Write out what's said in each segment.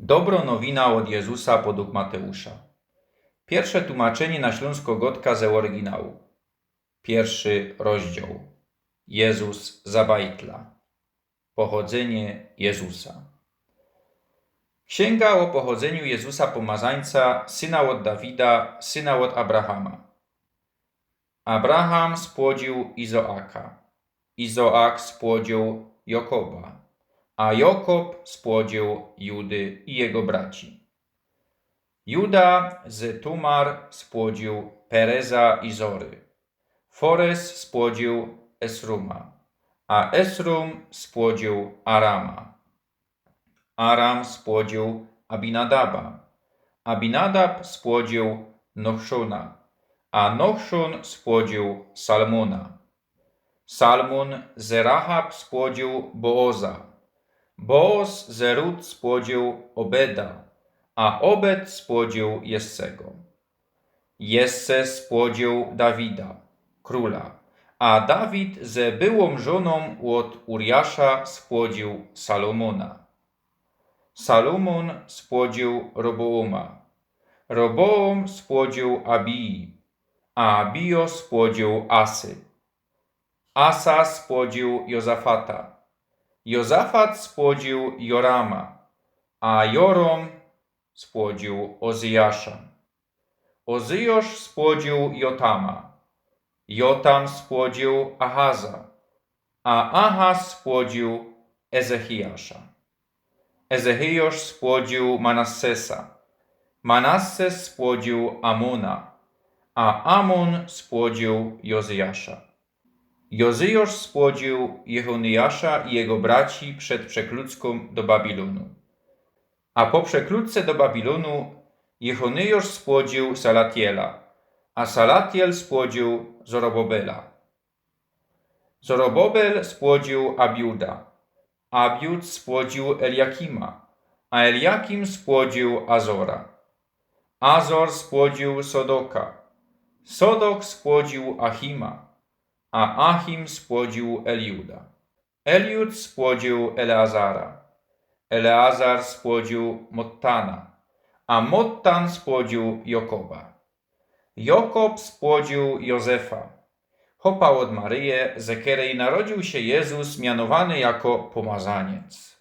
Dobro nowina od Jezusa podług Mateusza. Pierwsze tłumaczenie na śląsko-gotka z oryginału. Pierwszy rozdział. Jezus Zabajtla. Pochodzenie Jezusa. Księga o pochodzeniu Jezusa Pomazańca, syna od Dawida, syna od Abrahama. Abraham spłodził Izoaka. Izoak spłodził Jakoba a Jakob spłodził Judy i jego braci. Juda z Tumar spłodził Pereza i Zory. Forez spłodził Esruma, a Esrum spłodził Arama. Aram spłodził Abinadaba. Abinadab spłodził Nochszuna, a Nochszun spłodził Salmona. Salmon z Rahab spłodził Booza. Boaz z Rut spłodził Obeda, a Obed spłodził Jessego. Jesse spłodził Dawida, króla, a Dawid ze byłą żoną od Uriasza spłodził Salomona. Salomon spłodził Robooma. Roboom spłodził Abii, a Abio spłodził Asy. Asa spłodził Jozafata. Jozafat spłodził Jorama, a Jorom spłodził Ozyjasza. Ozyjosz spłodził Jotama. Jotam spłodził Ahaza, a Ahaz spłodził Ezechiasza. Ezechiasz spłodził Manassesa. Manasses spłodził Amona, a Amon spłodził Jozyjasza. Jozyjosz spłodził Jehoniasza i jego braci przed przekludzką do Babilonu. A po przekludce do Babilonu Jehonyjosz spłodził Salatiela, a Salatiel spłodził Zorobobela. Zorobobel spłodził Abiuda, Abiud spłodził Eliakima, a Eliakim spłodził Azora. Azor spłodził Sodoka, Sodok spłodził Achima, a Achim spłodził Eliuda. Eliud spłodził Eleazara. Eleazar spłodził Mottana, a Mottan spłodził Jokoba. Jokob spłodził Józefa. Chopał od Maryję, z której narodził się Jezus, mianowany jako pomazaniec.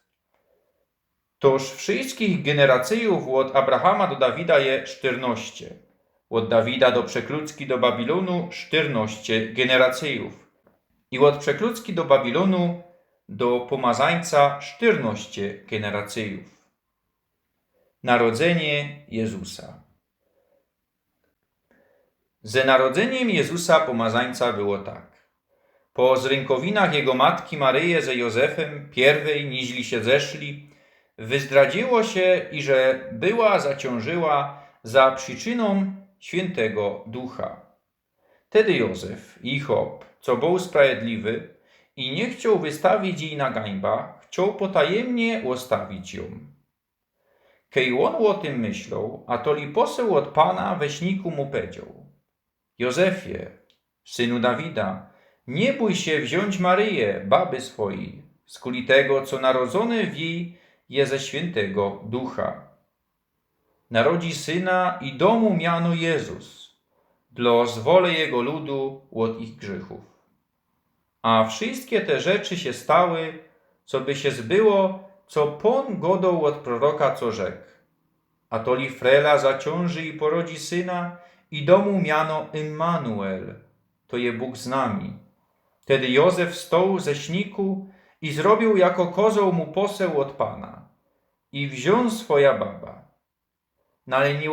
Toż wszystkich generacyjów od Abrahama do Dawida je 14 od Dawida do przekludzki do Babilonu 14 generacyjów i od przekludzki do Babilonu do pomazańca 14 generacyjów. Narodzenie Jezusa Ze narodzeniem Jezusa pomazańca było tak. Po zrękowinach jego matki Maryje ze Józefem pierwej niźli się zeszli, wyzdradziło się i że była zaciążyła za przyczyną świętego ducha. Tedy Józef i Job, co był sprawiedliwy i nie chciał wystawić jej na gańba, chciał potajemnie ostawić ją. Kej on o tym myślał, a toli poseł od pana weśniku mu powiedział. Józefie, synu Dawida, nie bój się wziąć Maryję, baby swojej, skuli tego, co narodzone w jej je ze świętego ducha narodzi syna i domu miano Jezus, dla zwole jego ludu od ich grzechów. A wszystkie te rzeczy się stały, co by się zbyło, co pon godał od proroka, co rzekł. A to li frela zaciąży i porodzi syna i domu miano Immanuel, to je Bóg z nami. Tedy Józef stął ze śniku i zrobił jako kozioł mu poseł od Pana i wziął swoja baba ale nie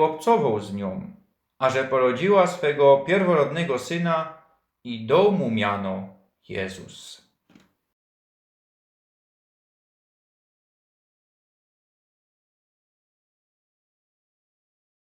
z nią, a że porodziła swego pierworodnego syna i domu miano Jezus.